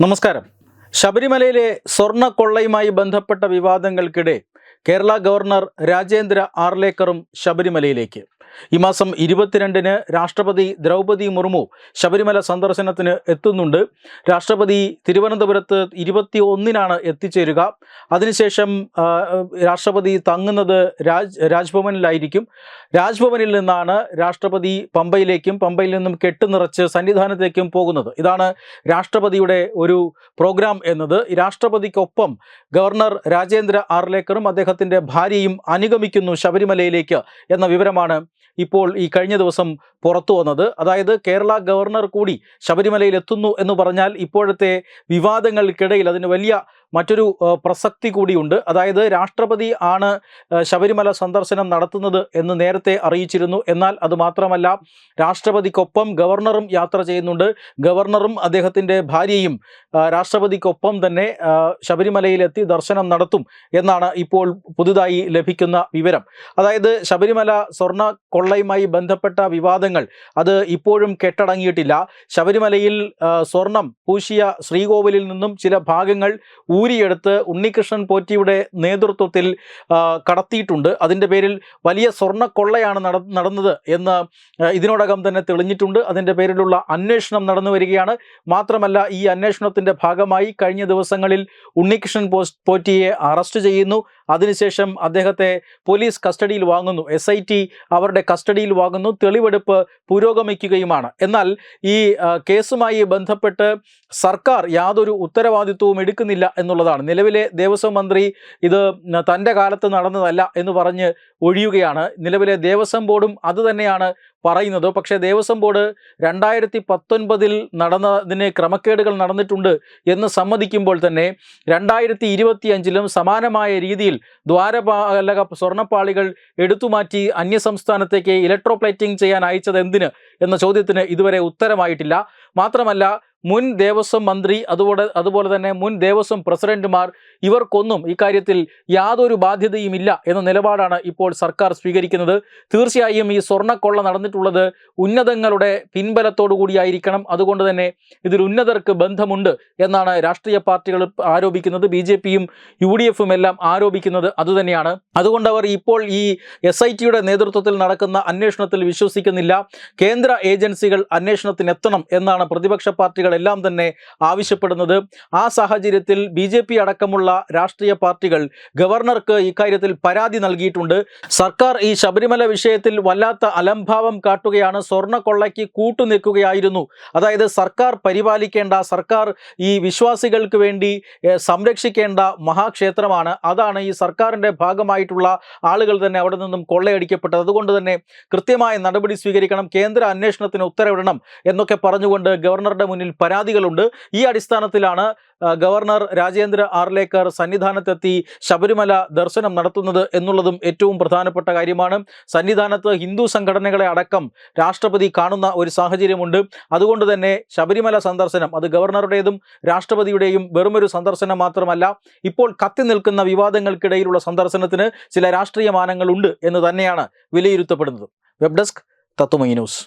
നമസ്കാരം. ശബരിമലയിലെ സ്വർണ കൊള്ളയുമായി ബന്ധപ്പെട്ട വിവാദങ്ങൾക്കിടെ കേരള ഗവർണർ രാജേന്ദ്ര ആർലേക്കറും ശബരിമലയിലേക്ക്. ഈ മാസം ഇരുപത്തിരണ്ടിന് രാഷ്ട്രപതി ദ്രൗപദി മുർമു ശബരിമല സന്ദർശനത്തിന് എത്തുന്നുണ്ട്. രാഷ്ട്രപതി തിരുവനന്തപുരത്ത് ഇരുപത്തി ഒന്നിനാണ് എത്തിച്ചേരുക. അതിനുശേഷം രാഷ്ട്രപതി തങ്ങുന്നത് രാജ് രാജ്ഭവനിലായിരിക്കും. രാജ്ഭവനിൽ നിന്നാണ് രാഷ്ട്രപതി പമ്പയിലേക്കും പമ്പയിൽ നിന്നും കെട്ടുനിറച്ച് സന്നിധാനത്തേക്കും പോകുന്നത്. ഇതാണ് രാഷ്ട്രപതിയുടെ ഒരു പ്രോഗ്രാം എന്നത്. രാഷ്ട്രപതിക്കൊപ്പം ഗവർണർ രാജേന്ദ്ര ആർലേക്കറും അദ്ദേഹത്തിന്റെ ഭാര്യയും അനുഗമിക്കുന്നു ശബരിമലയിലേക്ക് എന്ന വിവരമാണ് ഇപ്പോൾ ഈ കഴിഞ്ഞ ദിവസം പുറത്തു വന്നത്. അതായത് കേരള ഗവർണർ കൂടി ശബരിമലയിൽ എത്തുന്നു എന്ന് പറഞ്ഞാൽ ഇപ്പോഴത്തെ വിവാദങ്ങൾക്കിടയിൽ അതിന് വലിയ മറ്റൊരു പ്രസക്തി കൂടിയുണ്ട്. അതായത് രാഷ്ട്രപതി ആണ് ശബരിമല സന്ദർശനം നടത്തുന്നത് എന്ന് നേരത്തെ അറിയിച്ചിരുന്നു. എന്നാൽ അത് മാത്രമല്ല രാഷ്ട്രപതിക്കൊപ്പം ഗവർണറും യാത്ര ചെയ്യുന്നുണ്ട്. ഗവർണറും അദ്ദേഹത്തിന്റെ ഭാര്യയും രാഷ്ട്രപതിക്കൊപ്പം തന്നെ ശബരിമലയിലെത്തി ദർശനം നടത്തും എന്നാണ് ഇപ്പോൾ പുതുതായി ലഭിക്കുന്ന വിവരം. അതായത് ശബരിമല സ്വർണ കൊള്ളയുമായി ബന്ധപ്പെട്ട വിവാദങ്ങൾ അത് ഇപ്പോഴും കെട്ടടങ്ങിയിട്ടില്ല. ശബരിമലയിൽ സ്വർണം പൂശിയ ശ്രീകോവിലിൽ നിന്നും ചില ഭാഗങ്ങൾ ഊരിയെടുത്ത് ഉണ്ണികൃഷ്ണൻ പോറ്റിയുടെ നേതൃത്വത്തിൽ കടത്തിയിട്ടുണ്ട്. അതിന്റെ പേരിൽ വലിയ സ്വർണ കൊള്ളയാണ് നട നടന്നത് എന്ന് ഇതിനോടകം തന്നെ തെളിഞ്ഞിട്ടുണ്ട്. അതിന്റെ പേരിലുള്ള അന്വേഷണം നടന്നു വരികയാണ്. മാത്രമല്ല ഈ അന്വേഷണത്തിന്റെ ഭാഗമായി കഴിഞ്ഞ ദിവസങ്ങളിൽ ഉണ്ണികൃഷ്ണൻ പോറ്റിയെ അറസ്റ്റ് ചെയ്യുന്നു. അതിനുശേഷം അദ്ദേഹത്തെ പോലീസ് കസ്റ്റഡിയിൽ വാങ്ങുന്നു. എസ് അവരുടെ കസ്റ്റഡിയിൽ വാങ്ങുന്നു. തെളിവെടുപ്പ് പുരോഗമിക്കുകയുമാണ്. എന്നാൽ ഈ കേസുമായി ബന്ധപ്പെട്ട് സർക്കാർ യാതൊരു ഉത്തരവാദിത്വവും എടുക്കുന്നില്ല എന്നുള്ളതാണ്. നിലവിലെ ദേവസ്വം മന്ത്രി ഇത് തന്റെ കാലത്ത് നടന്നതല്ല എന്ന് പറഞ്ഞ് ഒഴിയുകയാണ്. നിലവിലെ ദേവസ്വം ബോർഡും അതുതന്നെയാണ് പറയുന്നത്. പക്ഷേ ദേവസ്വം ബോർഡ് രണ്ടായിരത്തി പത്തൊൻപതിൽ നടന്നതിന് ക്രമക്കേടുകൾ നടന്നിട്ടുണ്ട് എന്ന് സമ്മതിക്കുമ്പോൾ തന്നെ രണ്ടായിരത്തി ഇരുപത്തിയഞ്ചിലും സമാനമായ രീതിയിൽ ദ്വാരപാലക സ്വർണപ്പാളികൾ എടുത്തുമാറ്റി അന്യസംസ്ഥാനത്തേക്ക് ഇലക്ട്രോപ്ലേറ്റിംഗ് ചെയ്യാൻ അയച്ചത് എന്തിന്? എന്ന ചോദ്യത്തിന് ഇതുവരെ ഉത്തരമായിട്ടില്ല. മാത്രമല്ല മുൻ ദേവസ്വം മന്ത്രി അതുപോലെ അതുപോലെ തന്നെ മുൻ ദേവസ്വം പ്രസിഡന്റുമാർ ഇവർക്കൊന്നും ഇക്കാര്യത്തിൽ യാതൊരു ബാധ്യതയും ഇല്ല എന്ന നിലപാടാണ് ഇപ്പോൾ സർക്കാർ സ്വീകരിക്കുന്നത്. തീർച്ചയായും ഈ സ്വർണക്കൊള്ള നടന്നിട്ടുള്ളത് ഉന്നതങ്ങളുടെ പിൻബലത്തോടു കൂടിയായിരിക്കണം. അതുകൊണ്ട് തന്നെ ഇതിൽ ഉന്നതർക്ക് ബന്ധമുണ്ട് എന്നാണ് രാഷ്ട്രീയ പാർട്ടികൾ ആരോപിക്കുന്നത്. ബി ജെ പിയും യു ഡി എഫും എല്ലാം ആരോപിക്കുന്നത് അതുതന്നെയാണ്. അതുകൊണ്ട് അവർ ഇപ്പോൾ ഈ എസ് ഐ ടിയുടെ നേതൃത്വത്തിൽ നടക്കുന്ന അന്വേഷണത്തിൽ വിശ്വസിക്കുന്നില്ല. കേന്ദ്ര ഏജൻസികൾ അന്വേഷണത്തിനെത്തണം എന്നാണ് പ്രതിപക്ഷ പാർട്ടികളെല്ലാം തന്നെ ആവശ്യപ്പെടുന്നത്. ആ സാഹചര്യത്തിൽ ബി അടക്കമുള്ള രാഷ്ട്രീയ പാർട്ടികൾ ഗവർണർക്ക് ഇക്കാര്യത്തിൽ പരാതി നൽകിയിട്ടുണ്ട്. സർക്കാർ ഈ ശബരിമല വിഷയത്തിൽ വല്ലാത്ത അലംഭാവം കാട്ടുകയാണ്. സ്വർണക്കൊള്ളയ്ക്ക് കൂട്ടുനിൽക്കുകയായിരുന്നു. അതായത് സർക്കാർ പരിപാലിക്കേണ്ട സർക്കാർ ഈ വിശ്വാസികൾക്ക് വേണ്ടി സംരക്ഷിക്കേണ്ട മഹാക്ഷേത്രമാണ്. അതാണ് ഈ സർക്കാരിന്റെ ഭാഗമായിട്ടുള്ള ആളുകൾ തന്നെ അവിടെ നിന്നും കൊള്ളയടിക്കപ്പെട്ടത്. അതുകൊണ്ട് തന്നെ കൃത്യമായ നടപടി സ്വീകരിക്കണം കേന്ദ്ര അന്വേഷണത്തിന് ഉത്തരവിടണം എന്നൊക്കെ പറഞ്ഞുകൊണ്ട് ഗവർണറുടെ മുന്നിൽ പരാതികളുണ്ട്. ഈ അടിസ്ഥാനത്തിലാണ് ഗവർണർ രാജേന്ദ്ര ആർലേക്കർ സന്നിധാനത്തെത്തി ശബരിമല ദർശനം നടത്തുന്നത് എന്നുള്ളതും ഏറ്റവും പ്രധാനപ്പെട്ട കാര്യമാണ്. സന്നിധാനത്ത് ഹിന്ദു സംഘടനകളെ അടക്കം രാഷ്ട്രപതി കാണുന്ന ഒരു സാഹചര്യമുണ്ട്. അതുകൊണ്ട് തന്നെ ശബരിമല സന്ദർശനം അത് ഗവർണറുടേതും രാഷ്ട്രപതിയുടെയും വെറുമൊരു സന്ദർശനം മാത്രമല്ല ഇപ്പോൾ കത്തി നിൽക്കുന്ന വിവാദങ്ങൾക്കിടയിലുള്ള സന്ദർശനത്തിന് ചില രാഷ്ട്രീയ മാനങ്ങളുണ്ട് എന്ന് തന്നെയാണ് വിലയിരുത്തപ്പെടുന്നത്. Web desk Tatwamayi news.